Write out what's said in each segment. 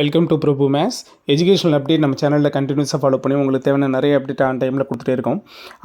Welcome to Prabhu maths educational update நம்ம சேனலில் கண்டினியூஸாக ஃபாலோ பண்ணி உங்களுக்கு தேவையான நிறைய அப்டேட் ஆன் டைமில் கொடுத்துட்டே இருக்கோம்.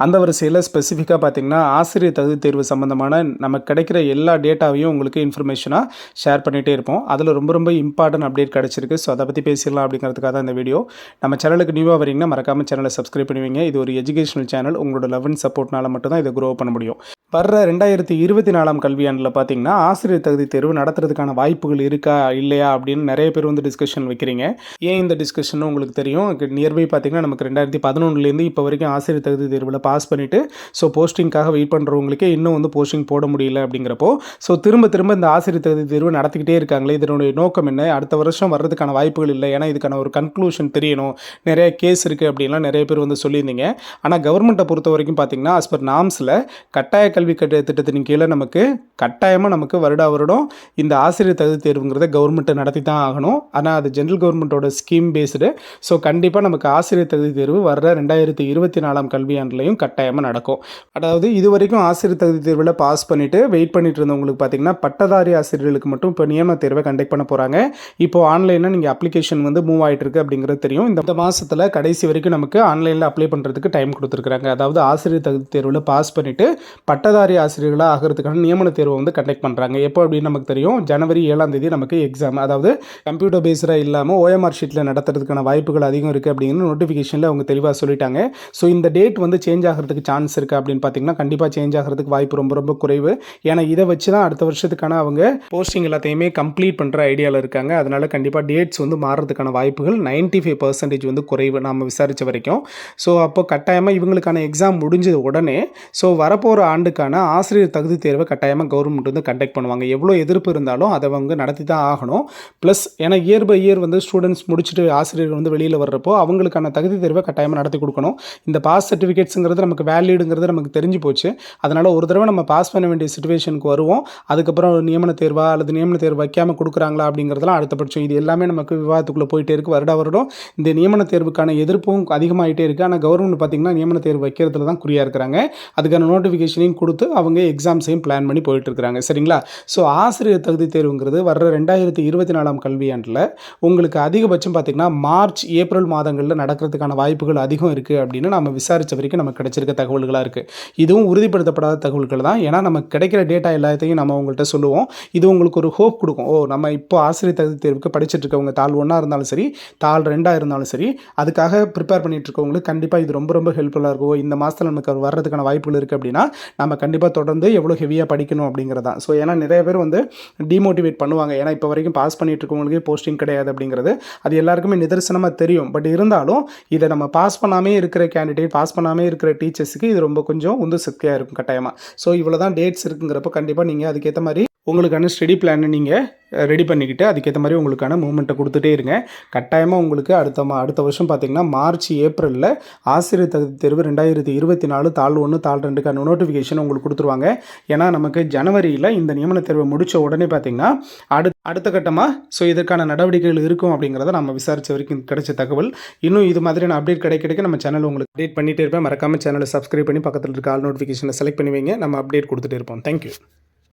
அந்த வரிசையில் ஸ்பெசிஃபிக்காக பார்த்தீங்கன்னா ஆசிரியர் தகுதி தேர்வு சம்மந்தமான நமக்கு கிடைக்கிற எல்லா டேட்டாவையும் உங்களுக்கு இன்ஃபர்மேஷனாக ஷேர் பண்ணிகிட்டே இருப்போம். அதில் ரொம்ப ரொம்ப இம்பார்ட்டன்ட் அப்டேட் கிடச்சிருக்கு. ஸோ அதை பற்றி பேசிடலாம் அப்படிங்கிறதுக்காக தான் இந்த வீடியோ நம்ம சேனலுக்கு நியூவாக வரீங்கன்னா மறக்காமல் சேனலை சப்ஸ்கிரைப் பண்ணுவீங்க இது ஒரு எஜுகேஷனல் சேனல் உங்களோட லவ் அண்ட் சப்போர்ட்னால மட்டும் தான் இதை க்ரோ பண்ண முடியும். வர்ற ரெண்டாயிரத்தி இருபத்தி நாலாம் கல்வியாண்டில் பார்த்தீங்கன்னா ஆசிரியர் தகுதி தேர்வு நடத்துறதுக்கான வாய்ப்புகள் இருக்கா இல்லையா அப்படின்னு நிறைய பேர் வந்து டிஸ்கஷன் வைக்கிறீங்க. ஏன் இந்த டிஸ்கஷன் உங்களுக்கு தெரியும்? நியர்பை பார்த்தீங்கன்னா நமக்கு ரெண்டாயிரத்தி பதினொன்றுலேருந்து இப்போ வரைக்கும் ஆசிரியர் தகுதி தேர்வில் பாஸ் பண்ணிவிட்டு ஸோ போஸ்டிங்காக வெயிட் பண்ணுறவங்களுக்கே இன்னும் வந்து போஸ்டிங் போட முடியல அப்படிங்கிறப்போ ஸோ திரும்ப திரும்ப இந்த ஆசிரியர் தகுதி தேர்வு நடத்திக்கிட்டே இருக்காங்களே இதனுடைய நோக்கம் என்ன? அடுத்த வருஷம் வர்றதுக்கான வாய்ப்புகள் இல்லை ஏன்னா இதுக்கான ஒரு கன்க்ளூஷன் தெரியணும். நிறைய கேஸ் இருக்குது அப்படின்லாம் நிறைய பேர் வந்து சொல்லியிருந்தீங்க. ஆனால் கவர்மெண்ட்டை பொறுத்த வரைக்கும் பார்த்தீங்கன்னா as நாம்ஸில் கட்டாய கல்வி கட்ட திட்டத்தின் கீழே நமக்கு கட்டாயமாக நமக்கு வருடா வருடம் இந்த ஆசிரியர் தகுதி தேர்வுங்கிறத கவர்மெண்ட்டை நடத்தி தான் ஆகணும். ஆனால் அது ஜென்ரல் கவர்மெண்ட்டோட ஸ்கீம் பேஸ்டு ஸோ கண்டிப்பாக நமக்கு ஆசிரியர் தகுதி தேர்வு வர்ற ரெண்டாயிரத்தி இருபத்தி நாலாம் கல்வியாண்டுலையும் கட்டாயமாக நடக்கும். அதாவது இது வரைக்கும் ஆசிரியர் தகுதி தேர்வில் பாஸ் பண்ணிவிட்டு வெயிட் பண்ணிட்டு இருந்தவங்களுக்கு பார்த்தீங்கன்னா பட்டதாரி ஆசிரியர்களுக்கு மட்டும் இப்போ நியமன தேர்வை கண்டக்ட் பண்ண போகிறாங்க இப்போ ஆன்லைனில் நீங்கள் அப்ளிகேஷன் வந்து மூவ் ஆகிட்டு இருக்கு அப்படிங்கிறது தெரியும். இந்த மாதத்தில் கடைசி வரைக்கும் நமக்கு ஆன்லைனில் அப்ளை பண்ணுறதுக்கு டைம் கொடுத்துருக்குறாங்க. அதாவது ஆசிரியர் தகுதி தேர்வில் பாஸ் பண்ணிவிட்டு பட்டதாரி ஆசிரியர்களாக ஆகிறதுக்கான நியமன தேர்வு வந்து கண்டக்ட் பண்ணுறாங்க எப்போ அப்படின்னு நமக்கு தெரியும்? ஜனவரி ஏழாம் தேதி நமக்கு எக்ஸாம் அதாவது கம்ப்யூட்டர் பேஸ்டாக இல்லாமல் ஓஎம்ஆர் ஷீட்டில் நடத்துறதுக்கான வாய்ப்புகள் அதிகம் இருக்குது அப்படிங்கிற நோட்டிஃபிகேஷனில் அவங்க தெளிவாக சொல்லிட்டாங்க. ஸோ இந்த டேட் வந்து சேஞ்ச் ஆகிறதுக்கு சான்ஸ் இருக்குது அப்படின்னு பார்த்தீங்கன்னா கண்டிப்பாக சேஞ்ச் ஆகிறதுக்கு வாய்ப்பு ரொம்ப ரொம்ப குறைவு. ஏன்னா இதை வச்சு தான் அடுத்த வருஷத்துக்கான அவங்க போஸ்டிங் எல்லாத்தையுமே கம்ப்ளீட் பண்ணுற ஐடியாவில் இருக்காங்க. அதனால் கண்டிப்பாக டேட்ஸ் வந்து மாறுறதுக்கான வாய்ப்புகள் 95% ஃபைவ் பர்சன்டேஜ் வந்து குறைவு நம்ம விசாரித்த வரைக்கும். ஸோ அப்போ கட்டாயமாக இவங்களுக்கான எக்ஸாம் முடிஞ்ச உடனே ஸோ வரப்போகிற ஆண்டுக்கான ஆசிரியர் தகுதி தேர்வை கட்டாயமாக கவர்மெண்ட் வந்து கண்டக்ட் பண்ணுவாங்க. எவ்வளோ எதிர்ப்பு இருந்தாலும் அதை அவங்க நடத்தி தான் ஆகணும். ப்ளஸ் ஏன்னா இயர் பை இயர் வந்து ஸ்டூடெண்ட்ஸ் முடிச்சுட்டு ஆசிரியர்கள் வந்து வெளியில் வர்றப்போ அவங்களுக்கான தகுதி தேர்வை கட்டாயமாக நடத்தி கொடுக்கணும். இந்த பாஸ் சர்டிஃபிகேட்ஸுங்கிறது நமக்கு வேலிடுங்கிறது நமக்கு தெரிஞ்சு போச்சு. அதனால் ஒரு தடவை நம்ம பாஸ் பண்ண வேண்டிய சுச்சுவேஷனுக்கு வருவோம். அதுக்கப்புறம் நியமன தேர்வா அல்லது நியமன தேர்வு வைக்காமல் கொடுக்குறாங்களா அப்படிங்கிறதெல்லாம் அடுத்தபட்சம் இது எல்லாமே நமக்கு விவாதத்துக்குள்ளே போயிட்டே இருக்குது வருட வருடம் இந்த நியமன தேர்வுக்கான எதிர்ப்பும் அதிகமாகிட்டே இருக்குது ஆனால் கவர்மெண்ட் பார்த்திங்கன்னா நியமன தேர்வு வைக்கிறதுல தான் குறியாக இருக்கிறாங்க. அதுக்கான நோட்டிஃபிகேஷனையும் கொடுத்து அவங்க எக்ஸாம்ஸையும் பிளான் பண்ணி போயிட்டு இருக்கிறாங்க சரிங்களா? ஸோ ஆசிரியர் தகுதி தேர்வுங்கிறது வர்ற ரெண்டாயிரத்தி இருபத்தி நாலாம் கல்வியாண்டில் உங்களுக்கு அதிகபட்சம் பார்த்திங்கன்னா மார்ச் ஏப்ரல் மாதங்களில் நடக்கிறதுக்கான வாய்ப்புகள் அதிகம் இருக்குது அப்படின்னு நம்ம விசாரித்த வரைக்கும் நமக்கு கிடைச்சிருக்க தகவல்களாக இருக்குது இதுவும் உறுதிப்படுத்தப்படாத தகவல்கள் தான். ஏன்னா நமக்கு கிடைக்கிற டேட்டா எல்லாத்தையும் நம்ம உங்கள்கிட்ட சொல்லுவோம். இது உங்களுக்கு ஒரு ஹோப் கொடுக்கும். ஓ நம்ம இப்போ ஆசிரியர் தகுதி தேர்வுக்கு படிச்சுட்டு இருக்கவங்க தாள் ஒன்றா இருந்தாலும் சரி தாள் ரெண்டாக இருந்தாலும் சரி அதுக்காக ப்ரிப்பேர் பண்ணிட்டு இருக்கவங்களுக்கு கண்டிப்பாக இது ரொம்ப ரொம்ப ஹெல்ப்ஃபுல்லாக இருக்கும். ஓ, இந்த மாதத்தில் நமக்கு வர்றதுக்கான வாய்ப்புகள் இருக்குது அப்படின்னா நம்ம கண்டிப்பாக தொடர்ந்து எவ்வளோ ஹெவியாக படிக்கணும் அப்படிங்கிறது. தான் ஸோ ஏன்னா நிறைய பேர் வந்து டிமோட்டிவேட் பண்ணுவாங்க. ஏன்னா இப்போ வரைக்கும் பாஸ் பண்ணிட்டு இருக்கவங்களுக்கு போஸ்டிங் கிடையாது அப்படிங்கிறது. அது எல்லாருக்குமே நிதர்சனமாக தெரியும். பட் இருந்தாலும் இதை நம்ம பாஸ் பண்ணாமே இருக்கிற கேண்டிடேட் பாஸ் பண்ணாமே இருக்கிற டீச்சர்ஸுக்கு இது ரொம்ப கொஞ்சம் உந்து சக்தியாக இருக்கும் கட்டாயமாக ஸோ இவ்வளோ தான் டேட்ஸ் இருக்குங்கிறப்ப கண்டிப்பாக நீங்கள் அதுக்கேற்ற மாதிரி உங்களுக்கான ஸ்டடி பிளானை நீங்கள் ரெடி பண்ணிக்கிட்டு அதுக்கேற்ற மாதிரி உங்களுக்கான மூமெண்ட்டை கொடுத்துட்டே இருங்க. கட்டாயமாக உங்களுக்கு அடுத்த மா அடுத்த வருஷம் பார்த்தீங்கன்னா மார்ச் ஏப்ரலில் ஆசிரியர் தகுதி தேர்வு ரெண்டாயிரத்தி இருபத்தி நாலு தாள் ஒன்று தாள் ரெண்டுக்கான நோட்டிஃபிகேஷன் உங்களுக்கு கொடுத்துருவாங்க. ஏன்னா நமக்கு ஜனவரியில் இந்த நியமன தேர்வை முடித்த உடனே பார்த்தீங்கன்னா அடுத்த அடுத்த கட்டமாக ஸோ இதற்கான நடவடிக்கைகள் இருக்கும் அப்படிங்கிறத நம்ம விசாரித்த வரைக்கும் கிடைச்ச தகவல். இன்னும் இது மாதிரியான அப்டேட் கிடைக்க கிடைக்க நம்ம சேனல் உங்களுக்கு அப்டேட் பண்ணிகிட்டே இருப்பேன். மறக்காமல் சேனலை சப்ஸ்கிரைப் பண்ணி பக்கத்தில் இருக்க ஆல் நோட்டிஃபிகேஷனை செலக்ட் பண்ணி வைங்க. நம்ம அப்டேட் கொடுத்துட்டே இருப்போம். தேங்க்யூ